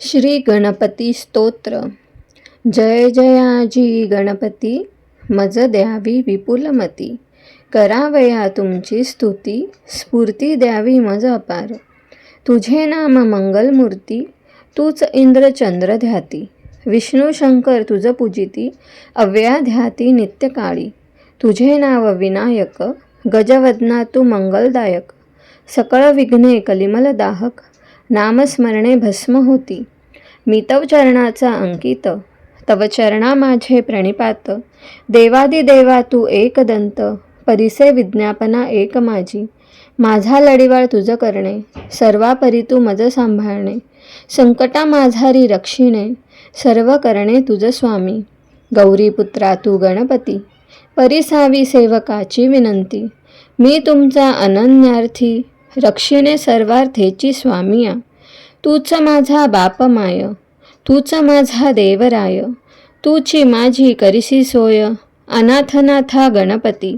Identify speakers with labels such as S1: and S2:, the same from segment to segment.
S1: श्री गणपती स्तोत्र. जय जयाजी गणपती मज द्यावी विपुलमती करावया तुमची स्तुती स्फूर्ती द्यावी मज अपार. तुझे नाम मंगलमूर्ती तूच इंद्रचंद्र ध्याती. विष्णू शंकर तुझं पूजिती अव्या ध्याती नित्यकाळी तुझे नाव विनायक गजवदना तू मंगलदायक. सकळ विघ्ने कलिमल दाहक नामस्मरणे भस्म होती. मी तव चरणाचा अंकित तव चरणा माझे प्रणिपात. देवादिदेवा तू एकदंत परिसे विज्ञापना एक माझी. माझा लढीवाळ तुझं करणे सर्वापरी तू मज सांभाळणे. संकटा माझारी रक्षिणे सर्व करणे तुझ स्वामी. गौरीपुत्रा तू गणपती परिसावी सेवकाची विनंती. मी तुमचा अनन्यार्थी रक्षिणे सर्वार्थेची स्वामिया. तूच माझा बाप माय तूच माझा देवराय. तूची माझी करिसी सोय. अनाथनाथा गणपती.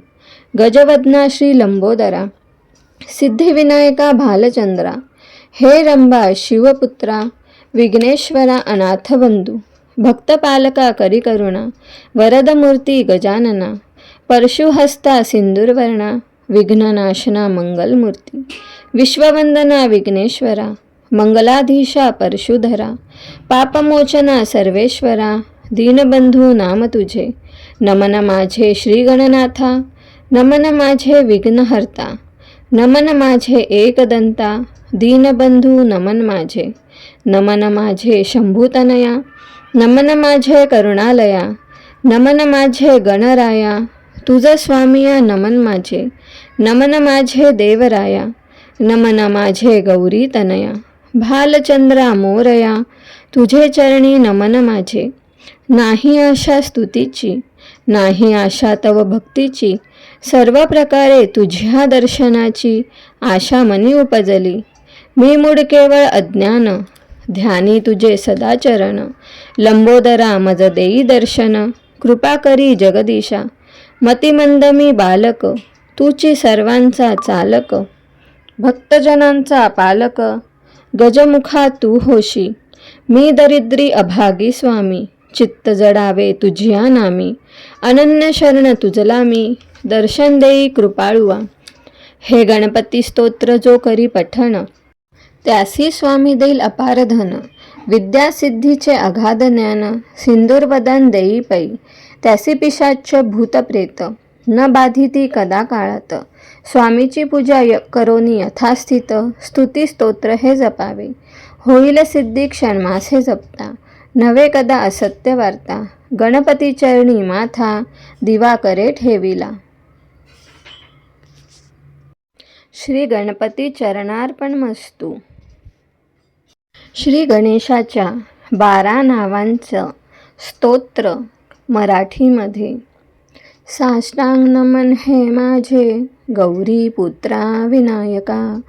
S1: गजवदना श्री लंबोदरा. सिद्धिविनायका भालचंद्रा. हे रंबा शिवपुत्रा. विघ्नेश्वरा अनाथबंधू. भक्तपालका करिकरुणा. वरदमूर्ती गजानना. परशुहस्ता सिंदूरवर्णा. विघ्ननाशना मंगलमूर्ती। विश्ववंदना विघ्नेश्वरा मंगलाधीशा परशुधरा पापमोचना सर्वेश्वरा दीनबंधू नाम तुझे। नमन माझे श्रीगणनाथा नमन माझे विघ्नहर्ता नमन माझे एकदंता दीनबंधू नमन माझे। नमन माझे शंभूतनया नमन माझे करुणालया नमन माझे गणराया तुझा स्वामीया नमन माझे. नमन माझे देवराया. नमन माझे गौरी तनया. भालचंद्रा मोरया. तुझे चरणी नमन माझे. नाही आशा स्तुतीची. नाही आशा तव भक्तीची. सर्व प्रकारे तुझ्या दर्शनाची आशा मनी उपजली. मी मूड केवळ अज्ञान. ध्यानी तुझे सदाचरण. लंबोदरा मज देई दर्शन. कृपा करी जगदीशा. मतिमंद मी बालक तुची सर्वांचा चालक भक्तजनांचा पालक गजमुखा तू होशी मी दरिद्री अभागी स्वामी चित्त जडावे तुझ्या नामी अनन्य शरण तुझला मी दर्शन देई कृपाळुवा. हे गणपती स्तोत्र जो करी पठण त्यासी स्वामी देईल अपारधन विद्यासिद्धीचे अगाध ज्ञान सिंदूरवदन देई पै. त्यासी पिशाच भूतप्रेत. न बाधिती कदा काळात. स्वामीची पूजा य करोनी यथास्थित. स्तुती स्तोत्र हे जपावे. होईल सिद्धी क्षणमासे जपता. नवे कदा असत्य वार्ता. गणपती चरणी माथा. दिवा करे ठेविला. श्री गणपती चरणार्पण मस्तू श्री गणेशाच्या बारा नावांचं स्तोत्र. मराठीमध्ये. साष्टांग नमन हे माझे गौरी पुत्रा विनायका.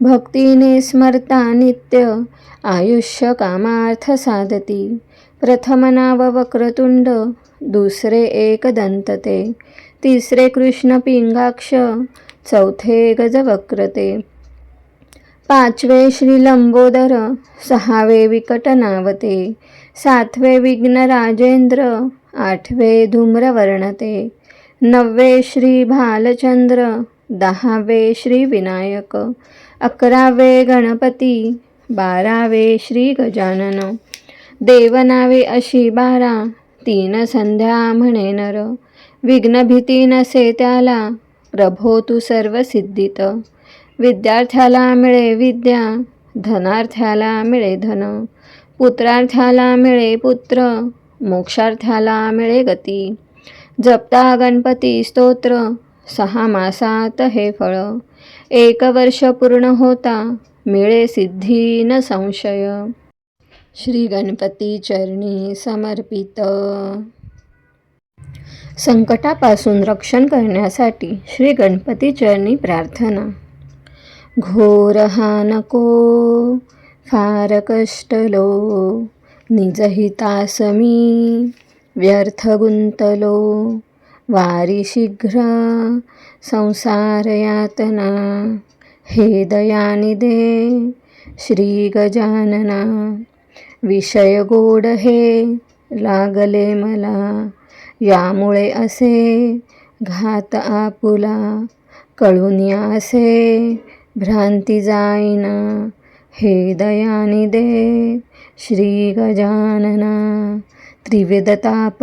S1: भक्तीने स्मरता नित्य आयुष्य कामार्थ साधती. प्रथम नाव वक्रतुंड दुसरे एक दंतते. तिसरे कृष्ण पिंगाक्ष चौथे गजवक्रते पाचवे श्री लंबोदर सहावे विकट नावते. सातवे विघ्न राजेंद्र आठवे धूम्रवर्णते नववे श्री भालचंद्र दहावे श्री विनायक अकरावे गणपती बारावे श्री गजानन देवनावे अशी बारा तीन संध्या म्हणे नर विघ्नभीती नसे त्याला प्रभो तू सर्व सिद्धित विद्यार्थ्याला मिळे विद्या धनार्थ्याला मिळे धन पुत्रार्थ्याला मिळे पुत्र मोक्षार्थ्याला मिळे गती. जपता गणपती स्तोत्र सहा मासात हे फळ. एक वर्ष पूर्ण होता मिळे सिद्धी न संशय. श्री गणपती चरणी समर्पित. संकटापासून रक्षण करण्यासाठी श्री गणपती चरणी प्रार्थना. घोर हा नको फार कष्टलो निजहितास मी व्यर्थ गुंतलो वारी शीघ्र संसार यातना हे दयानिदे श्री गजानना विषय गोड हे लागले मला यामुळे असे घात आपुला कळून असे भ्रांती जाईना हे दयानिदे श्री गजानना त्रिविध ताप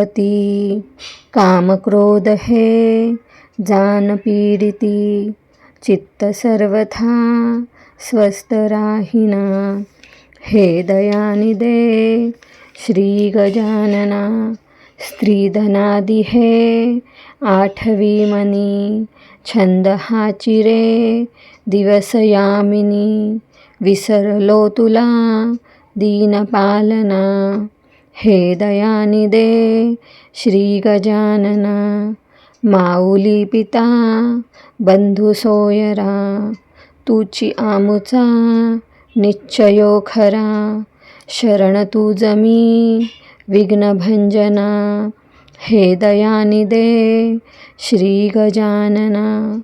S1: अति काम क्रोध हे जान पीडिती चित्त सर्वथा स्वस्त राहिना हे दयानिदे श्री गजानना स्त्रीधनादि हे आठवी मनी छंद हा चिरे दिवस यामिनी विसरलो तुला दीनपालना. हे दयानी दे श्री गजानना. माऊली पिता बंधू सोयरा. तुची आमुचा निश्चयो खरा. शरण तू जमी विघ्नभंजना. हे दयानिदे श्री गजानना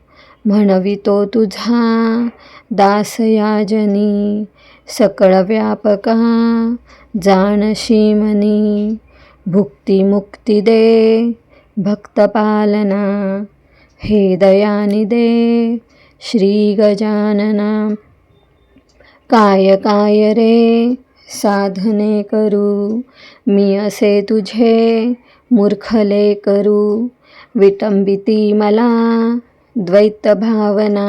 S1: म्हणवितो तुझा दासयाजनी सकळ व्यापका जानशी मनी भुक्ती मुक्ती दे भक्तपालना. हे दयानिदे श्री गजानना काय काय रे साधने करू मी असे तुझे मूर्खले करू विटंबिती मला द्वैत भावना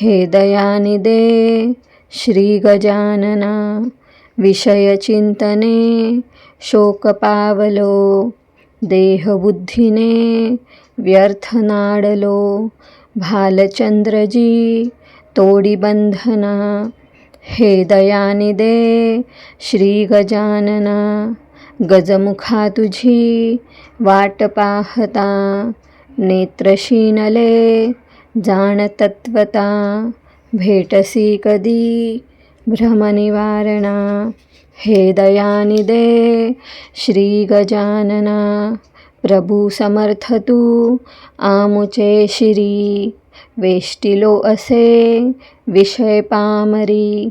S1: हे दयानिदे श्री गजानना विषय चिंतने शोक पावलो देहबुद्धीने व्यर्थ नाडलो भालचंद्रजी तोडी बंधना हे दयानिदे श्री गजानना गजमुखा तुझी वाट पाहता नेत्रशीनले जाण तत्वता भेटसी कधी भ्रमनिवारणा हे दयानी दे श्री गजानना प्रभू समर्थ तू आमुचे शिरी वेष्टिलो असे विषय पामरी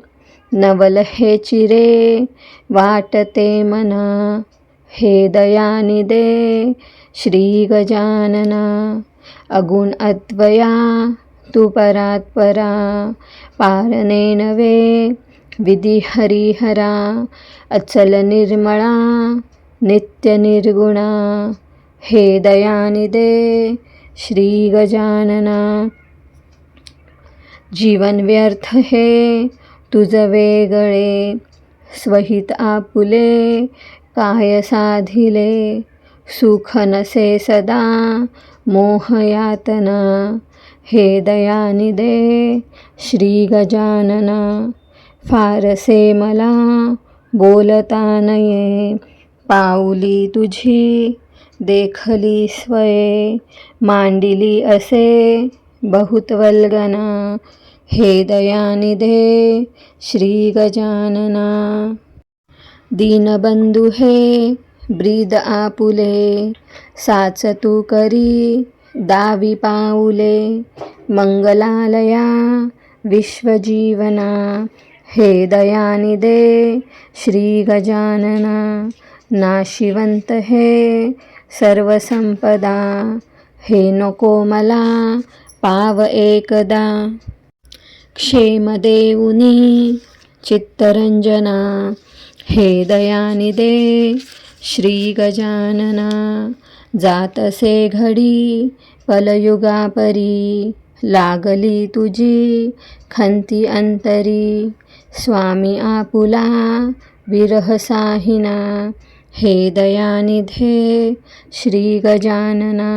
S1: नवल हे चिरे वाटते मना हे दयानिदे श्री गजानना. अगुण अद्वया तू परात्परा पारने नवे विधी हरिहरा अचल निर्मळा नित्य निर्गुणा. हे दयानिदे श्री गजानना. जीवन व्यर्थ हे तुझ वेगळे स्वहित आपुले काय साधिले? सुख नसे सदा मोहयातना हे दयानिदे श्री गजानना. फारसे मला बोलता नये. पाऊली तुझी देखली स्वये. मांडिली असे बहुत वल्गना. हे दयानिधे दे श्री गजानना दीनबंधू हे ब्रीद आपुले साच तू करी दावी पाऊले। मंगलालया विश्वजीवना हे दयानी दे श्री गजानना नाशिवंत हे सर्वसंपदा हे नको मला पाव एकदा। क्षेमदेऊनी चित्तरंजना हे दयानिदे श्री गजानना जातसे घडी पलयुगापरी लागली तुझी खंती अंतरी स्वामी आपुला विरहसाहिना हे दयानिधे श्री गजानना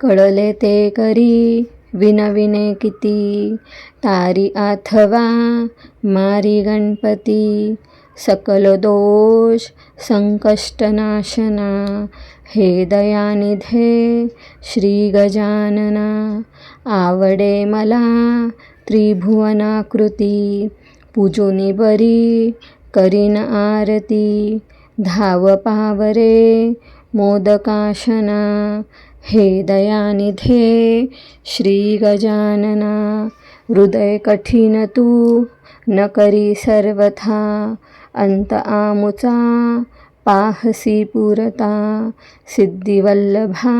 S1: कळले ते करी विनविने किती तारी अथवा मारी गणपती सकल दोष संकष्टनाशना हे दयानिधे श्री गजानना. आवडे मला त्रिभुवनाकृती पूजोनी बरी करीन आरती. धाव पावरे मोदकाशना. हे दयानिधे श्री गजानना हृदय कठीण तू न करी सर्वथा अंत आमुचा पाहसी पुरता सिद्धिवल्लभा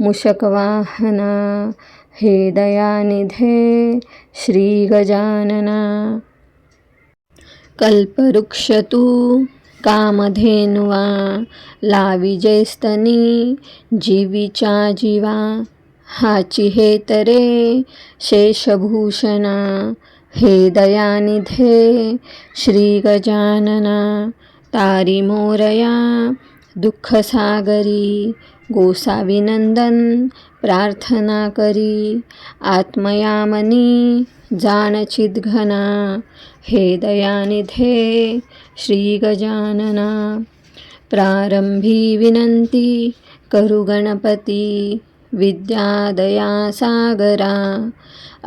S1: मुषकवाहना हे दयानिधे श्री गजानना. कल्पवृक्ष तू कामधेनुवा लाविजेस्तनी जीवीच्या जीवा हाची हे तरे शेषभूषणा हे दयानिधे श्री गजानना तारी मोरया दुःखसागरी गोसाविनंदन प्रार्थना करी आत्मयामनी जाणचिद्घना हे दयानिधे श्री गजानना प्रारंभी विनंती करू गणपती विद्यादया सागरा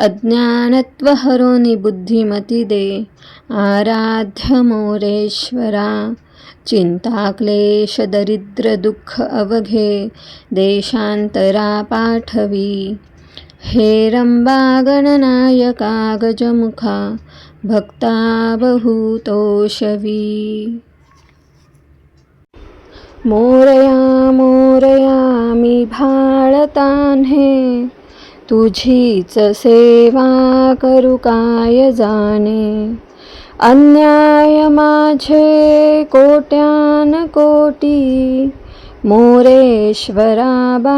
S1: अज्ञानत्वहरोनि बुद्धिमती दे आराध्य मोरेश्वरा चिंता क्लेश दरिद्र दुःख अवघे देशांतरा पाठवी. हे रंबा गणनायका गजमुखा भक्ता बहुतोषवी. मोरया मोरया मी भाळतान्हे तुझीच सेवा करू काय जाणे? अन्याय माझे कोट्यान कोटी मोरेश्वरा बा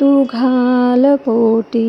S1: तू घाल पोटी.